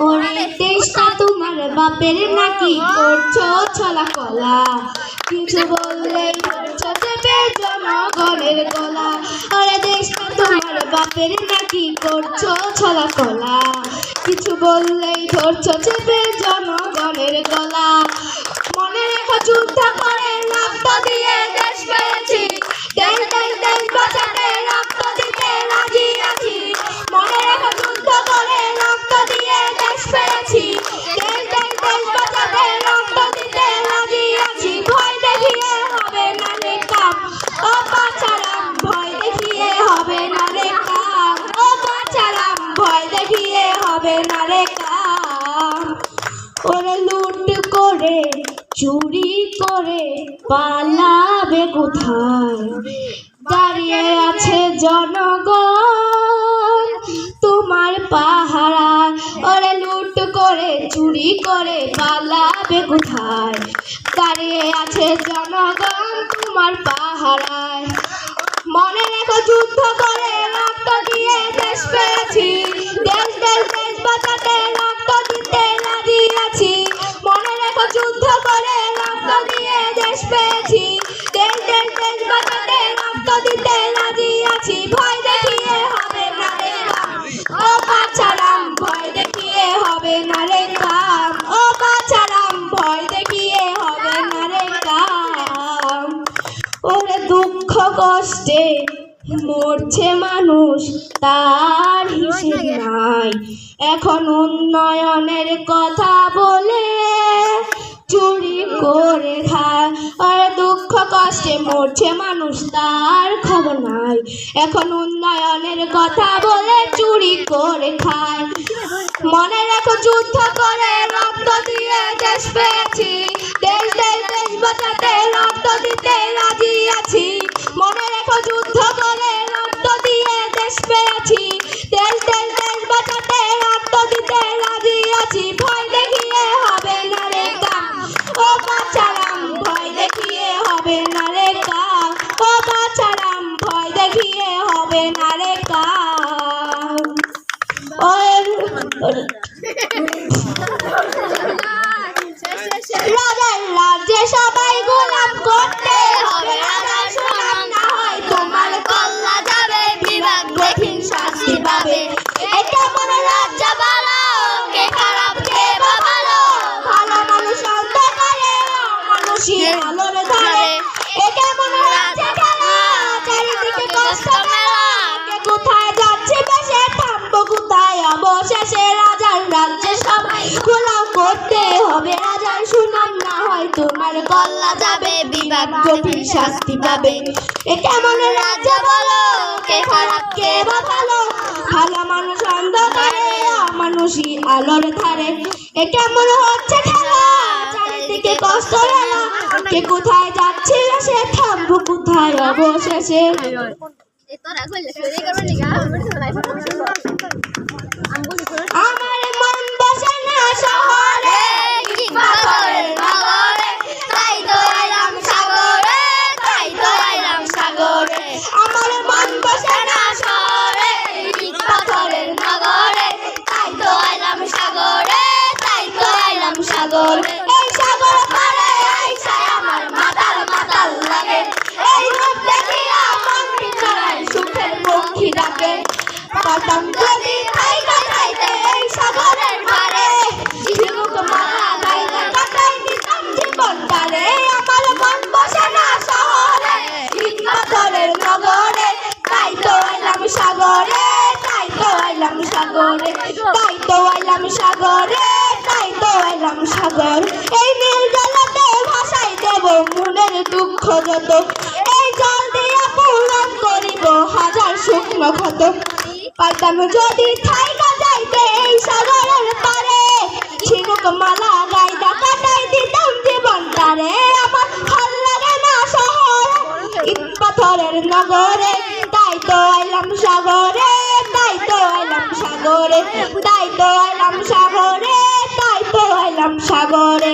ওরে দেশটা তোমার বাপের নাকি? করছ ছলা কলা কিছু বললে করছ চেপে জনগণের গলা। ওরে দেশটা তোমার বাপের নাকি? করছ ছলা কলা কিছু বললেই ধরছো চেপে জনগণের কাম ওরে লুট করে, চুরি করে পালাবে কোথায়? দাঁড়িয়ে আছে জনগণ, তোমার পাহারা। ওরে লুট করে, চুরি করে পালাবে কোথায়? দাঁড়িয়ে আছে জনগণ, তোমার পাহারায়। মনে রেখো যুদ্ধ করে রক্ত দিয়ে দেশ দুঃখ কষ্টে মরছে মানুষ তার হিসেব নাই। এখন উন্নয়নের কথা বলে চুরি করে দুঃখ কষ্টে মরছে মানুষ, তার খবর নাই। এখন উন্নয়নের কথা বলে চুরি করে খায়। মনে রাখো যুদ্ধ করে রক্ত দিয়ে দেশ পেয়েছি। দেশ দেশ দেশ বাঁচাতে রক্ত দিতে দেখিয়ে হবে হয় যাবে? বিভাগ কঠিন শাস্তি পাবে। এ কেমন রাজ্য বলো? কে খারাপ, কে বা ভালো ভালো মানুষ অন্ধকারে মানুষই আলোর ধারে। এ কেমন হচ্ছে খেলা? চারিদিকে কষ্ট মেলা। কে কোথায় যাচ্ছে সে? থামবো কোথায় অবশেষে? আমার সাগরে, এই সাগর পারে আইসায় আমার মাতাল মাতাল লাগে। এই রূপ দেখিয়া মন ভিতরায় সুখের পক্ষী ডাকে। পাতাম যদি খাইতে খাইতে এই সাগরের পারে ঝিনুক মালা গাইতে কাটাই দিতাম জীবনটারে আমার মন বসে না শহরে ইট নগরে। তাই তো এলাম সাগরে, তাই তো এলাম সাগরে, তাই তো এলাম সাগরে। তো সাগর। এই নীল জলতে ভাসাই দেব মনের দুঃখ যত। এই জল দিয়া পূরণ করিব হাজার শুকনো ক্ষত। পাইতাম যদি থাইকা যাইতে এই সাগরের পারে। ঝিনুক মালা গাইদা কাটাই দিতাম জীবনটারে আমার ভালো লাগে না শহর, ইট পাথরের নগরে। তাই তো এলাম সাগরে, তাই তো এলাম সাগরে, তাই তো এলাম সাগরে। এলাম সাগরে।